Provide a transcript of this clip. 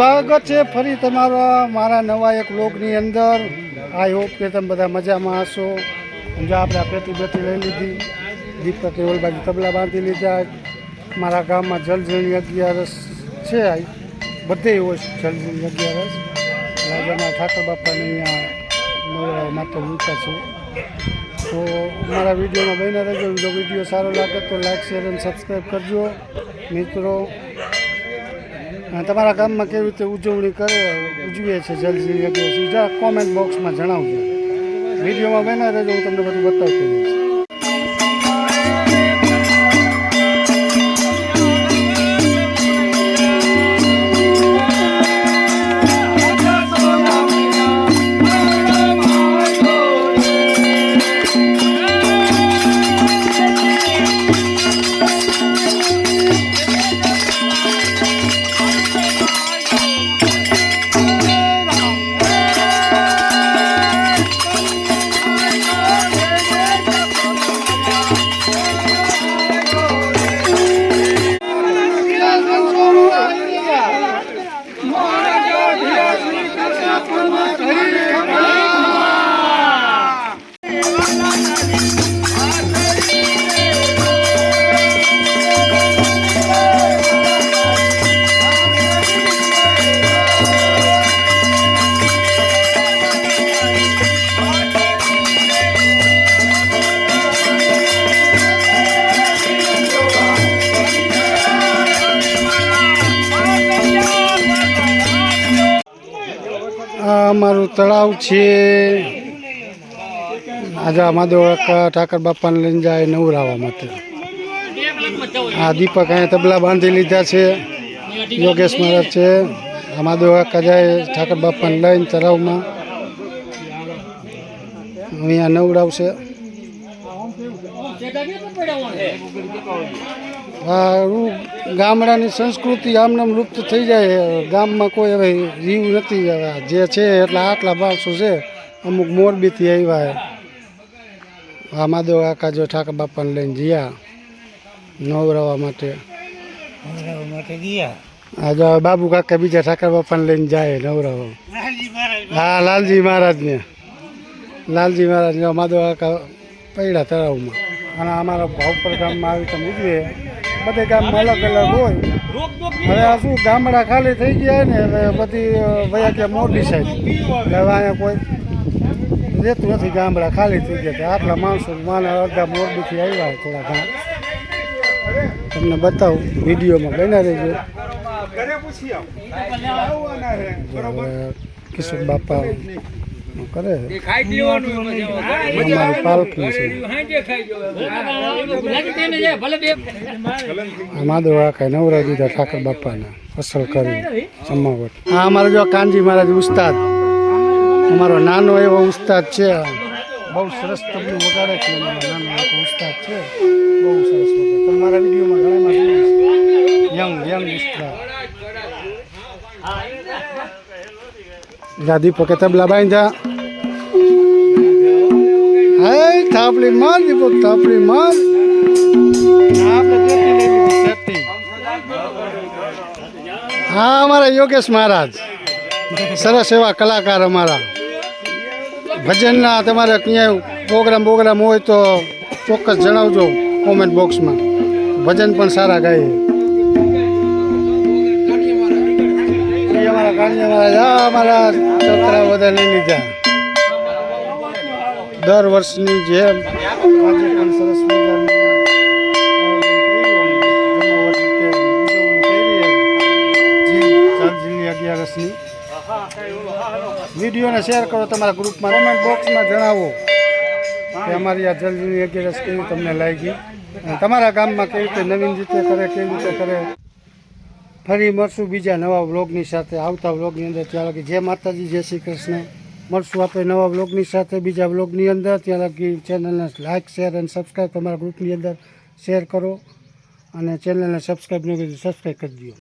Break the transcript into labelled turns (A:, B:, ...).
A: સ્વાગત છે ફરી તમારા મારા નવા એક લોકની અંદર. આઈ હોપ કે તમે બધા મજામાં હશો. જો આપણે પેટી બેટી લઈ લીધી દીપક ઓલ બાજુ તબલા બાંધી લીધા. મારા ગામમાં જલઝીણી અગિયારસ છે આ બધે હોય જલઝીણી અગિયારસ રાજાના ઠાકર બાપાની અહીંયા માટે મૂક્યા છે. તો મારા વિડીયોમાં બન્યા રહેજો. જો વીડિયો સારો લાગે તો લાઈક શેર અને સબસ્ક્રાઈબ કરજો. મિત્રો તમારા ગામમાં કેવી રીતે ઉજવણી કરે, ઉજવીએ છે જલ્દી અગિયારસ જા કોમેન્ટ બોક્સમાં જણાવજો. વિડીયોમાં બન્યા રહેજો, હું તમને બધું બતાવતો રહીશ. આ અમારું તળાવ છે. આજે માધવ ઠાકર બાપાને લઈને જાય નવરાવા માટે. આ દીપક અહીંયા તબલા બાંધી લીધા છે. યોગેશ મહારાજ છે. આ માધવ કાકા જાય, ઠાકર બાપાને લઈને તળાવમાં. અહીંયા નવડાવશે. ગામડાની સંસ્કૃતિ આમનામ લુપ્ત થઈ જાય ગામમાં કોઈ હવે રીવ નથી હવે. જે છે એટલા આટલા માણસો છે અમુક મોરબીથી આવ્યા આ માધવ કાકા જો ઠાકર બાપાને લઈને ગયા નવરાવા માટે.
B: માટે ગયા?
A: આ જો બાબુ કાકા બીજા ઠાકર બાપાને લઈને જાય નવરાવા. હા લાલજી મહારાજને. લાલજી મહારાજને માધવ કાકા પડ્યા તળાવમાં. અને અમારા ભાવપર ગામમાં આવી તમે ઉજવે બધે ગામમાં અલગ અલગ હોય. હવે આ શું ગામડા ખાલી થઈ ગયા ને હવે બધી વયા ગયા મોટી સાઈડ. એટલે હવે અહીંયા કોઈ રહેતું નથી ગામડા ખાલી થઈ ગયા આટલા માણસો માને અડધા મોરબીથી આવ્યા થોડા ઘણા. તમને બતાવું વિડીયોમાં બન્યા રહેજો. કિશોર બાપા કરે અમારી પાલખી છે. આ માધવ કાકા નવરા દીધા ઠાકર બાપાના. અસલ કરી. જમાવટ. આ અમારો જો કાનજી મહારાજ ઉસ્તાદ. અમારો નાનો એવો ઉસ્તાદ છે. બહુ સરસ તમને વગાડે છે અમારો નાનો એવો ઉસ્તાદ છે. બહુ સરસ વગાડે. તમારા વિડીયોમાં ઘણા યંગ યંગ ઉસ્તાદ. જા દીપકે તબલા બાંધ્યા હે થાપલી માર, દીપક, થાપલી માર. હા, અમારા યોગેશ મહારાજ. સરસ એવા કલાકાર અમારા. ભજનના તમારે ક્યાંય પ્રોગ્રામ પ્રોગ્રામ હોય તો ચોક્કસ જણાવજો કોમેન્ટ બોક્સમાં. ભજન પણ સારા ગાય અમારા છોકરા બધા લઈ લીધા. દર વર્ષની જેમ સરસ અગિયારસની. વિડીયોને શેર કરો તમારા ગ્રુપમાં. કોમેન્ટ બોક્સમાં જણાવો કે અમારી આ જલજીની અગિયારસ કેવી તમને લાગી? અને તમારા ગામમાં કેવી રીતે નવીન રીતે કરે, કેવી રીતે કરે? ફરી મળશું બીજા નવા વ્લોગની સાથે, આવતા વ્લોગની અંદર. ત્યાં લગી જય માતાજી, જય શ્રી કૃષ્ણ. મળશું આપણે નવા વ્લોગની સાથે, બીજા વ્લોગની અંદર. ત્યાં લગી ચેનલને લાઇક શેર અને સબસ્ક્રાઈબ તમારા ગ્રુપની અંદર શેર કરો અને ચેનલને સબસ્ક્રાઈબ ન કરી સબસ્ક્રાઈબ કરી દો